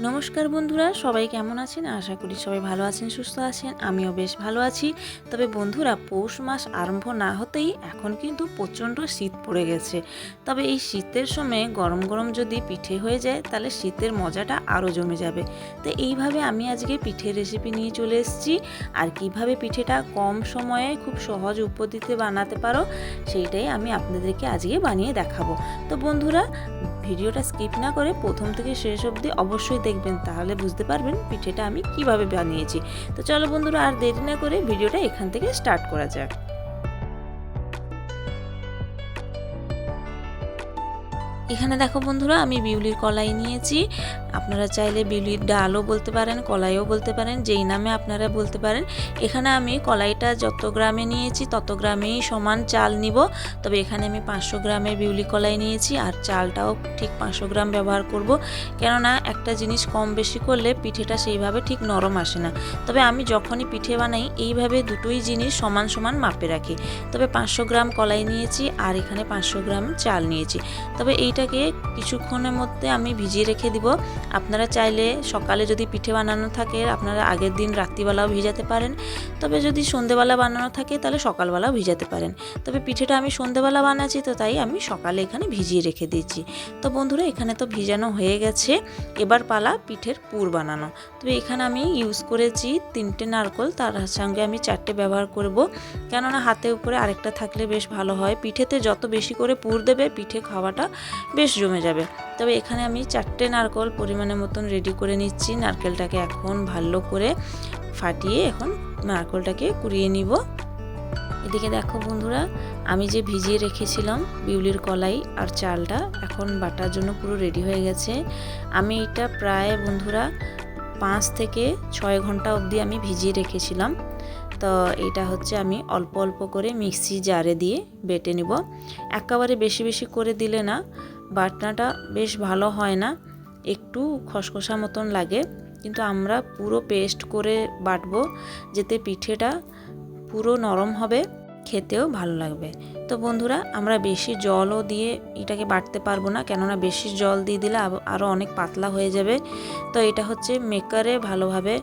নমস্কার বন্ধুরা, সবাই কেমন আছেন? আশা করি সবাই ভালো আছেন, সুস্থ আছেন। আমিও বেশ ভালো আছি। তবে বন্ধুরা, পৌষ মাস আরম্ভ না হতেই এখন কিন্তু প্রচণ্ড শীত পড়ে গেছে। তবে এই শীতের সময় গরম গরম যদি পিঠে হয়ে যায়, তাহলে শীতের মজাটা আরও জমে যাবে। তো এইভাবে আমি আজকে পিঠের রেসিপি নিয়ে চলে এসেছি। আর কীভাবে পিঠেটা কম সময়ে খুব সহজ উপদিতে বানাতে পারো, সেইটাই আমি আপনাদেরকে আজকে বানিয়ে দেখাবো। তো বন্ধুরা ভিডিওটা স্কিপ না করে প্রথম থেকে শেষ অবধি অবশ্যই দেখবেন, তাহলে বুঝতে পারবেন পিঠেটা আমি কীভাবে বানিয়েছি। তো চলো বন্ধুরা, আর দেরি না করে ভিডিওটা এখান থেকে স্টার্ট করা যাক। এখানে দেখো বন্ধুরা, আমি বিউলির কলাই নিয়েছি। আপনারা চাইলে বিউলির ডালও বলতে পারেন, কলাইও বলতে পারেন, যেই নামে আপনারা বলতে পারেন। এখানে আমি কলাইটা যত গ্রামে নিয়েছি, তত গ্রামেই সমান চাল নিব। তবে এখানে আমি পাঁচশো গ্রামের বিউলি কলাই নিয়েছি, আর চালটাও ঠিক পাঁচশো গ্রাম ব্যবহার করব। কেননা একটা জিনিস কম বেশি করলে পিঠেটা সেইভাবে ঠিক নরম আসে না। তবে আমি যখনই পিঠে বানাই, এইভাবে দুটোই জিনিস সমান সমান মাপে রাখি। তবে পাঁচশো গ্রাম কলাই নিয়েছি, আর এখানে পাঁচশো গ্রাম চাল নিয়েছি। তবে এইটাকে কিছুক্ষণের মধ্যে আমি ভিজিয়ে রেখে দিব। আপনারা চাইলে সকালে যদি পিঠে বানানো থাকে, আপনারা আগের দিন রাত্রিবেলাও ভিজাতে পারেন। তবে যদি সন্ধেবেলা বানানো থাকে, তাহলে সকালবেলাও ভিজাতে পারেন। তবে পিঠেটা আমি সন্ধেবেলা বানাচ্ছি, তো তাই আমি সকালে এখানে ভিজিয়ে রেখে দিয়েছি। তো বন্ধুরা, এখানে তো ভিজানো হয়ে গেছে। এবার পালা পিঠের পুর বানানো। তবে এখানে আমি ইউজ করেছি তিনটে নারকল, তার সঙ্গে আমি চারটে ব্যবহার করব। কেননা হাতে উপরে আরেকটা থাকলে বেশ ভালো হয়। পিঠেতে যত বেশি করে পুর দেবে, পিঠে খাওয়াটা বেশ জমে যাবে। তবে এখানে আমি চারটে নারকল পরিমাণের মতন রেডি করে নিচ্ছি। নারকেলটাকে এখন ভালো করে ফাটিয়ে এখন নারকলটাকে কুড়িয়ে নিব। এদিকে দেখো বন্ধুরা, আমি যে ভিজিয়ে রেখেছিলাম বিউলির কলাই আর চালটা, এখন বাটার জন্য পুরো রেডি হয়ে গেছে। আমি এটা প্রায় বন্ধুরা পাঁচ থেকে ছয় ঘণ্টা অবধি আমি ভিজিয়ে রেখেছিলাম। তো এটা হচ্ছে আমি অল্প অল্প করে মিক্সি জারে দিয়ে বেটে নিব। একেবারে বেশি বেশি করে দিলে না বাটনাটা বেশ ভালো হয় না। একটু খসখসা মতন লাগে। কিন্তু আমরা পুরো পেস্ট করে বাটবো, যাতে পিঠেটা পুরো নরম হবে, খেতেও ভালো লাগবে। তো বন্ধুরা, আমরা বেশি জলও দিয়ে এটাকে বাটতে পারব না, কেননা বেশি জল দিয়ে দিলে আরও অনেক পাতলা হয়ে যাবে। তো এটা হচ্ছে মেকারে ভালোভাবে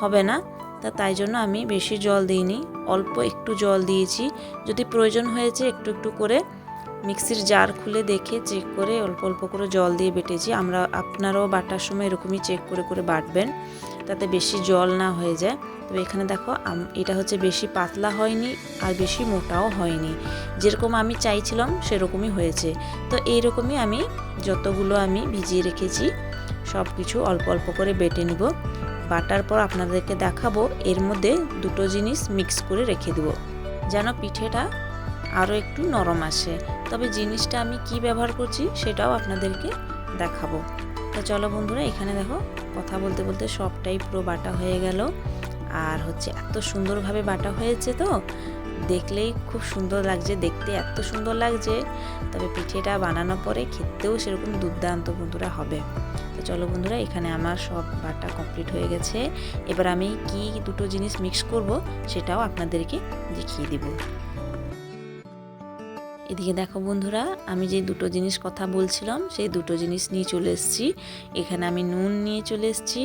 হবে না। তা তাই জন্য আমি বেশি জল দিইনি, অল্প একটু জল দিয়েছি। যদি প্রয়োজন হয়েছে একটু একটু করে মিক্সির জার খুলে দেখে চেক করে অল্প অল্প করে জল দিয়ে বেটেছি। আমরা, আপনারাও বাটার সময় এরকমই চেক করে করে বাটবেন তাতে বেশি জল না হয়ে যায়। তবে এখানে দেখো এটা হচ্ছে বেশি পাতলা হয়নি আর বেশি মোটাও হয়নি। যেরকম আমি চাইছিলাম, সেরকমই হয়েছে। তো এইরকমই আমি যতগুলো আমি ভিজিয়ে রেখেছি সব কিছু অল্প অল্প করে বেটে নিব। বাটার পর আপনাদেরকে দেখাবো, এর মধ্যে দুটো জিনিস মিক্স করে রেখে দেবো। যেন পিঠেটা আরও একটু নরম আসে। তবে জিনিসটা আমি কি ব্যবহার করছি সেটাও আপনাদেরকে দেখাবো। তো চলো বন্ধুরা, এখানে দেখো, কথা বলতে বলতে সবটাই পুরো বাটা হয়ে গেল। আর হচ্ছে এত সুন্দরভাবে বাটা হয়েছে তো, দেখলেই খুব সুন্দর লাগছে, দেখতে এত সুন্দর লাগছে। তবে পিঠেটা বানানোর পরে খেতেও সেরকম দুর্দান্ত বন্ধুরা হবে। তো চলো বন্ধুরা, এখানে আমার সব বাটা কমপ্লিট হয়ে গেছে। এবার আমি কি দুটো জিনিস মিক্স করব সেটাও আপনাদেরকে দেখিয়ে দিব। এদিকে দেখো বন্ধুরা, আমি যে দুটো জিনিস কথা বলছিলাম, সেই দুটো জিনিস নিয়ে চলে এসেছি। এখানে আমি নুন নিয়ে চলে এসেছি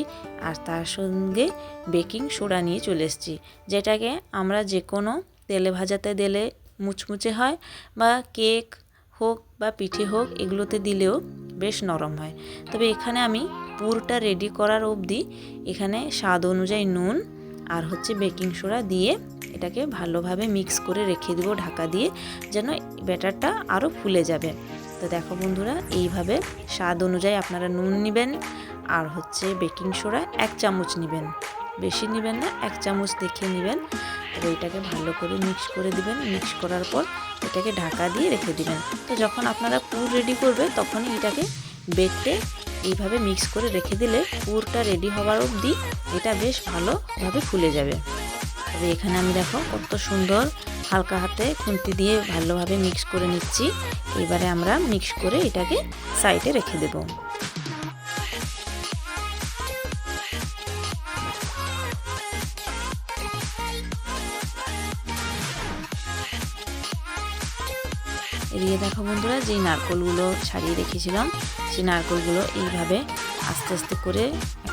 আর তার সঙ্গে বেকিং সোডা নিয়ে চলে এসেছি। যেটাকে আমরা যে কোনো তেলে ভাজাতে দিলে মুচমুচে হয় বা কেক হোক বা পিঠে হোক, এগুলোতে দিলেও বেশ নরম হয়। তবে এখানে আমি পুরটা রেডি করার অবধি এখানে স্বাদ অনুযায়ী নুন আর হচ্ছে বেকিং সোডা দিয়ে এটাকে ভালোভাবে মিক্স করে রেখে দেবো ঢাকা দিয়ে, যেন ব্যাটারটা আরও ফুলে যাবে। তো দেখো বন্ধুরা, এইভাবে স্বাদ অনুযায়ী আপনারা নুন নেবেন, আর হচ্ছে বেকিং সোডা এক চামচ নেবেন। বেশি নেবেন না, এক চামচ দেখে নেবেন তবে এটাকে ভালো করে মিক্স করে দিবেন। মিক্স করার পর এটাকে ঢাকা দিয়ে রেখে দিবেন। তো যখন আপনারা পুর রেডি করবে, তখনই এটাকে বেটে এইভাবে মিক্স করে রেখে দিলে পুরটা রেডি হওয়ার অবধি এটা বেশ ভালোভাবে ফুলে যাবে। তবে এখানে আমি দেখো কত সুন্দর হালকা হাতে খুন্তি দিয়ে ভালোভাবে মিক্স করে নিচ্ছি। এবারে আমরা মিক্স করে এটাকে সাইডে রেখে দেব। এদিকে দেখো বন্ধুরা, যেই নারকলগুলো ছাড়িয়ে রেখেছিলাম, সেই নারকলগুলো এইভাবে আস্তে আস্তে করে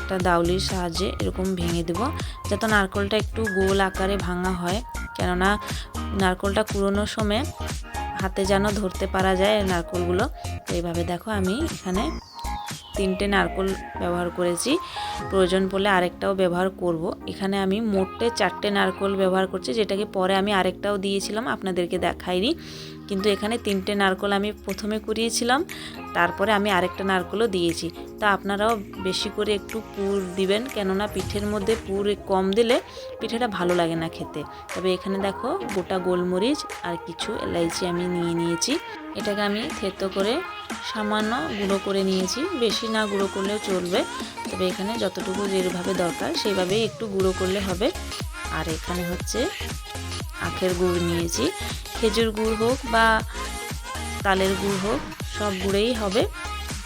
একটা দাউলির সাহায্যে এরকম ভেঙে দেব, যাতে নারকলটা একটু গোল আকারে ভাঙা হয়। কেননা নারকলটা কুড়োনোর সময় হাতে যেন ধরতে পারা যায় নারকলগুলো। তো এইভাবে দেখো আমি এখানে তিনটে নারকল ব্যবহার করেছি। প্রয়োজন পড়লে আরেকটাও ব্যবহার করব। এখানে আমি মোটে চারটে নারকল ব্যবহার করছি, যেটাকে পরে আমি আরেকটাও দিয়েছিলাম, আপনাদেরকে দেখাইনি। কিন্তু এখানে তিনটে নারকল আমি প্রথমে কুড়িয়েছিলাম, তারপরে আমি আরেকটা নারকলও দিয়েছি। তা আপনারাও বেশি করে একটু পুর দিবেন, কেননা পিঠের মধ্যে পুর কম দিলে পিঠেটা ভালো লাগে না খেতে। তবে এখানে দেখো, গোটা গোলমরিচ আর কিছু এলাইচি আমি নিয়ে নিয়েছি। এটাকে আমি থেতো করে সামান্য গুঁড়ো করে নিয়েছি। বেশি না গুঁড়ো করলেও চলবে। তবে এখানে যতটুকু যেভাবে দরকার সেইভাবেই একটু গুঁড়ো করলে হবে। আর এখানে হচ্ছে আখের গুড় নিয়েছি। খেজুর গুড় হোক বা তালের গুড় হোক, সব গুঁড়েই হবে।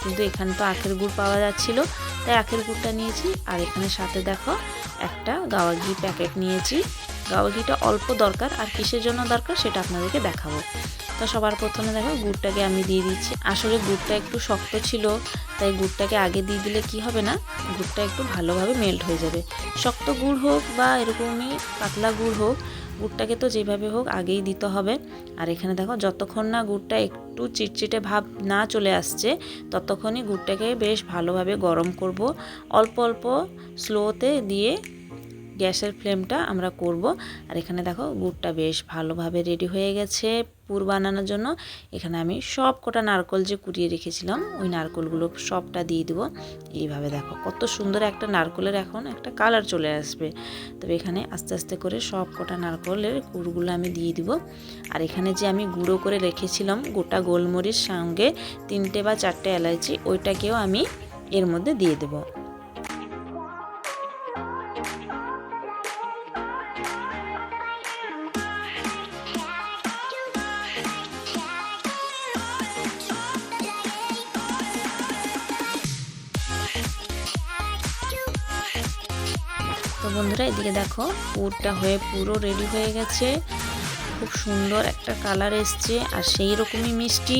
কিন্তু এখানে তো আখের গুড় পাওয়া যাচ্ছিল। তাই আখের গুড়টা নিয়েছি। আর এখানে সাথে দেখো একটা গাওয়া ঘি প্যাকেট নিয়েছি। গাওয়া ঘিটা অল্প দরকার। আর কিসের জন্য দরকার সেটা আপনাদেরকে দেখাবো। তো সবার প্রথমে দেখো, গুড়টাকে আমি দিয়ে দিচ্ছি। আসলে গুড়টা একটু শক্ত ছিল, তাই গুড়টাকে আগে দিয়ে দিলে কি হবে না, গুড়টা একটু ভালোভাবে মেল্ট হয়ে যাবে। শক্ত গুড় হোক বা এরকমই পাতলা গুড় হোক, গুড়টাকে তো যেভাবে হোক আগেই দিতে হবে। আর এখানে দেখো, যতক্ষণ না গুড়টা একটু চিটচিটে ভাব না চলে আসছে, ততক্ষণই গুড়টাকে বেশ ভালোভাবে গরম করব। অল্প অল্প স্লোতে দিয়ে গ্যাসের ফ্লেমটা আমরা করব। আর এখানে দেখো গুড়টা বেশ ভালোভাবে রেডি হয়ে গেছে পুর বানানোর জন্য। এখানে আমি সব কটা নারকল যে কুড়িয়ে রেখেছিলাম, ওই নারকলগুলো সবটা দিয়ে দেবো। এইভাবে দেখো কত সুন্দর একটা নারকলের এখন একটা কালার চলে আসবে। তবে এখানে আস্তে আস্তে করে সব কটা নারকলের কুড়গুলো আমি দিয়ে দিব। আর এখানে যে আমি গুঁড়ো করে রেখেছিলাম গোটা গোলমরিচ সঙ্গে তিনটে বা চারটে এলাচি ওইটাকেও আমি এর মধ্যে দিয়ে দেবো। বন্ধুরা, এদিকে দেখো, পুরটা হয়ে পুরো রেডি হয়ে গেছে। খুব সুন্দর একটা কালার এসছে, আর সেই রকমই মিষ্টি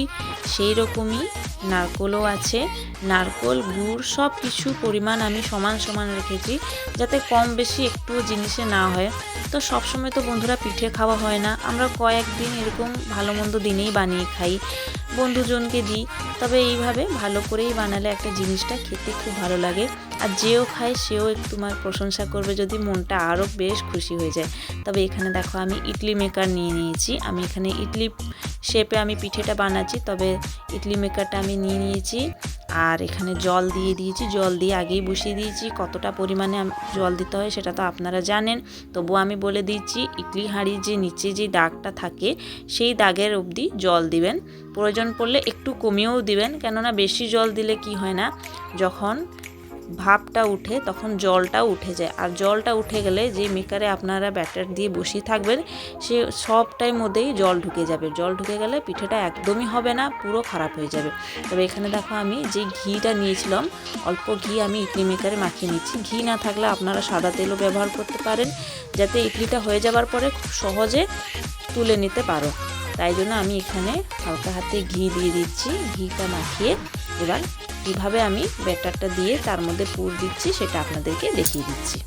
সেই রকমই নারকলও আছে। নারকল, গুড়, সব কিছু পরিমাণ আমি সমান সমান রেখেছি, যাতে কম বেশি একটু জিনিসে না হয়। তো সবসময় তো বন্ধুরা পিঠে খাওয়া হয় না, আমরা কয়েকদিন এরকম ভালো মন্দ দিনেই বানিয়ে খাই, বন্ধুজনকে দিই। তবে এইভাবে ভালো করেই বানালে একটা জিনিসটা খেতে খুব ভালো লাগে। আর যেও খায়, সেও তোমার প্রশংসা করবে যদি মনটা আরও বেশ খুশি হয়ে যায়। তবে এখানে দেখো আমি ইডলি মেকার নিয়ে নিয়েছি। আমি এখানে ইডলি শেপে আমি পিঠেটা বানাচ্ছি, তবে ইডলি মেকারটা আমি নিয়ে নিয়েছি। আর এখানে জল দিয়ে দিয়েছি। জল দিয়ে আগেই বসিয়ে দিয়েছি। কতটা পরিমাণে জল দিতে হয় সেটা তো আপনারা জানেন। তবুও আমি বলে দিচ্ছি, ইডলি হাঁড়ির যে নিচে যে দাগটা থাকে, সেই দাগের অবধি জল দিবেন। প্রয়োজন পড়লে একটু কমিয়েও দিবেন। কেননা বেশি জল দিলে কি হয় না? যখন ভাপটা উঠে তখন জলটা উঠে যায়। আর জলটা উঠে গেলে যে মেকারে আপনারা ব্যাটার দিয়ে বসিয়ে থাকবেন, সে সবটাই মধ্যেই জল ঢুকে যাবে। জল ঢুকে গেলে পিঠেটা একদমই হবে না, পুরো খারাপ হয়ে যাবে। তবে এখানে দেখো আমি যে ঘিটা নিয়েছিলাম, অল্প ঘি আমি ইডলি মেকারে মাখিয়ে নিচ্ছি। ঘি না থাকলে আপনারা সাদা তেলও ব্যবহার করতে পারেন, যাতে ইডলিটা হয়ে যাবার পরে খুব সহজে তুলে নিতে পারো। তাই জন্য আমি এখানে হালকা হাতে ঘি দিয়ে দিচ্ছি। ঘিটা মাখিয়ে এবার কীভাবে আমি ব্যাটারটা দিয়ে তার মধ্যে পুর দিচ্ছি সেটা আপনাদেরকে দেখিয়ে দিচ্ছি।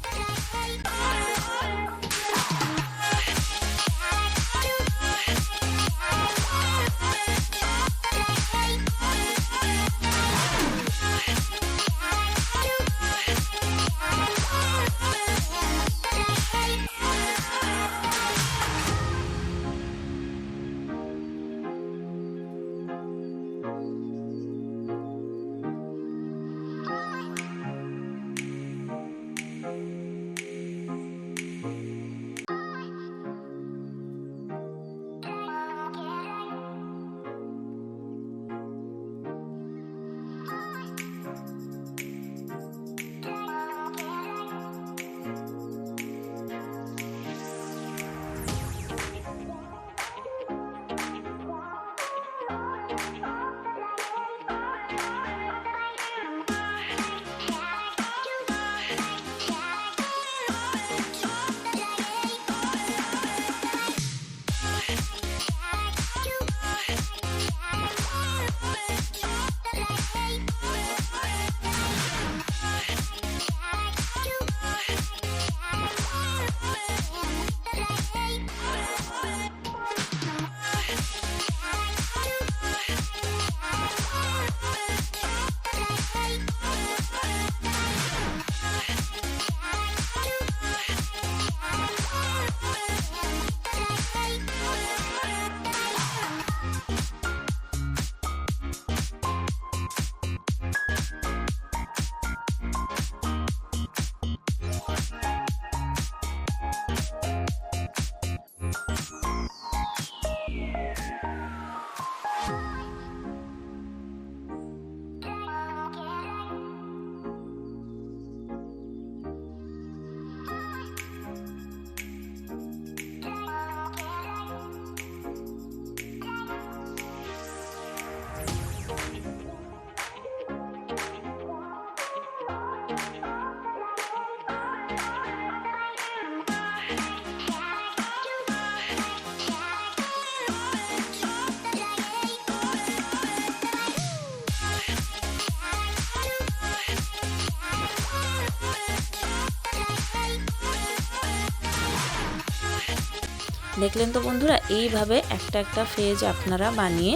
দেখলেন তো বন্ধুরা, এইভাবে একটা একটা ফেজ আপনারা বানিয়ে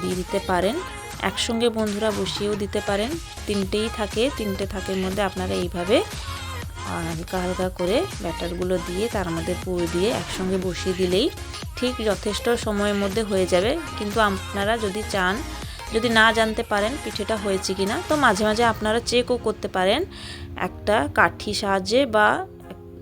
দিয়ে দিতে পারেন। একসঙ্গে বন্ধুরা বসিয়েও দিতে পারেন। তিনটেই থাকে, তিনটে থাকের মধ্যে আপনারা এইভাবে হালকা হালকা করে ব্যাটারগুলো দিয়ে, তার মধ্যে পুর দিয়ে একসঙ্গে বসিয়ে দিলেই ঠিক যথেষ্ট সময়ের মধ্যে হয়ে যাবে। কিন্তু আপনারা যদি চান, যদি না জানতে পারেন পিঠেটা হয়েছে কি না তো মাঝে মাঝে আপনারা চেকও করতে পারেন। একটা কাঠি সাহায্যে বা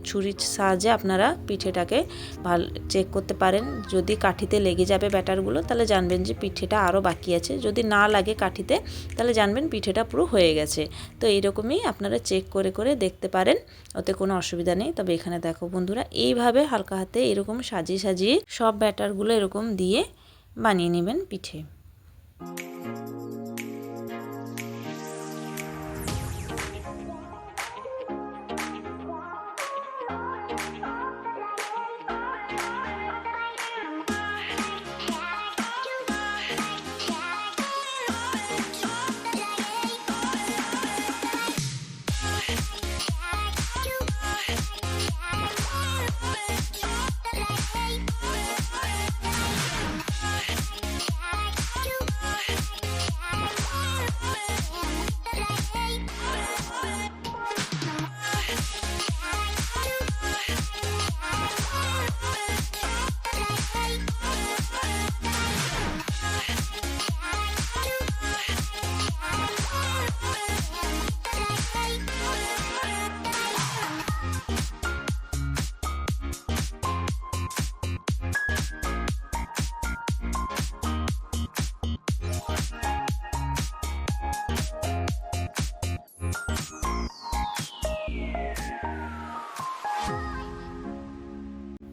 ছুরির সাহায্যে আপনারা পিঠেটাকে ভালো চেক করতে পারেন। যদি কাঠিতে লেগে যাবে ব্যাটারগুলো, তাহলে জানবেন যে পিঠেটা আরও বাকি আছে। যদি না লাগে কাঠিতে, তাহলে জানবেন পিঠেটা পুরো হয়ে গেছে। তো এইরকমই আপনারা চেক করে করে দেখতে পারেন, ওতে কোনো অসুবিধা নেই। তবে এখানে দেখো বন্ধুরা, এইভাবে হালকা হাতে এরকম সাজিয়ে সাজিয়ে সব ব্যাটারগুলো এরকম দিয়ে বানিয়ে নেবেন পিঠে।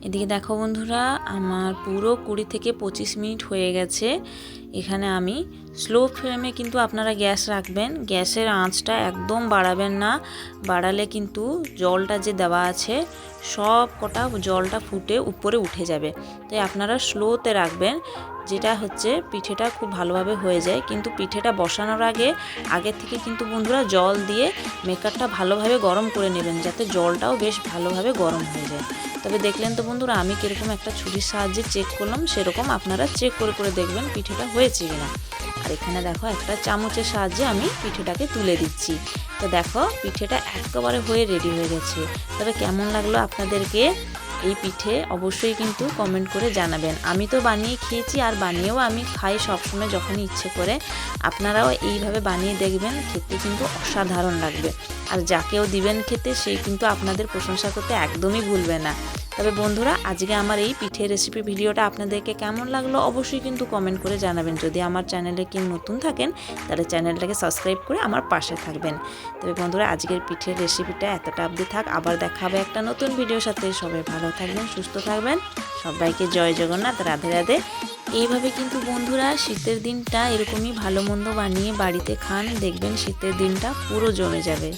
এদিকে দেখো বন্ধুরা, আমার পুরো কুড়ি থেকে পঁচিশ মিনিট হয়ে গেছে। এখানে আমি স্লো ফ্লেমে কিন্তু আপনারা গ্যাস রাখবেন। গ্যাসের আঁচটা একদম বাড়াবেন না। বাড়ালে কিন্তু জলটা যে দেওয়া আছে, সব কটা জলটা ফুটে উপরে উঠে যাবে। তাই আপনারা স্লোতে রাখবেন। যেটা হচ্ছে পিঠেটা খুব ভালোভাবে হয়ে যায়। কিন্তু পিঠেটা বসানোর আগে আগে থেকে কিন্তু বন্ধুরা জল দিয়ে মেকারটা ভালোভাবে গরম করে নেবেন। যাতে জলটাও বেশ ভালোভাবে গরম হয়ে যায়। তবে দেখলেন তো বন্ধুরা, আমি কীরকম একটা ছুরির সাহায্যে চেক করলাম, সেরকম আপনারা চেক করে করে দেখবেন পিঠেটা হয়েছে কিনা। আর এখানে দেখো, একটা চামচের সাহায্যে আমি পিঠেটাকে তুলে দিচ্ছি। তো দেখো, পিঠেটা একেবারে হয়ে রেডি হয়ে গেছে। তবে কেমন লাগল আপনাদেরকে এই পিঠে, অবশ্যই কিন্তু কমেন্ট করে জানাবেন। আমি তো বানিয়ে খেয়েছি আর বানিয়েও আমি খাই সবসময় যখনই ইচ্ছে করে। আপনারাও এইভাবে বানিয়ে দেখবেন, খেতে কিন্তু অসাধারণ লাগবে। আর যাকেও দিবেন খেতে সেই কিন্তু আপনাদের প্রশংসা করতে একদমই ভুলবে না। তবে বন্ধুরা, আজকে আমার এই পিঠে রেসিপি ভিডিওটা আপনাদেরকে কেমন লাগল অবশ্যই কিন্তু কমেন্ট করে জানাবেন। যদি আমার চ্যানেলে কি নতুন থাকেন, তাহলে চ্যানেলটাকে সাবস্ক্রাইব করে আমার পাশে থাকবেন। তবে বন্ধুরা, আজকের পিঠের রেসিপিটা এতটা অবধি থাক, আবার দেখা হবে একটা নতুন ভিডিওর সাথে। সবাই ভালো থাকবেন, সুস্থ থাকবেন। সবাইকে জয় জগন্নাথ, রাধে রাধে। এইভাবে কিন্তু বন্ধুরা শীতের দিনটা এরকমই ভালো মন্দ বানিয়ে বাড়িতে খান, দেখবেন শীতের দিনটা পুরো জমে যাবে।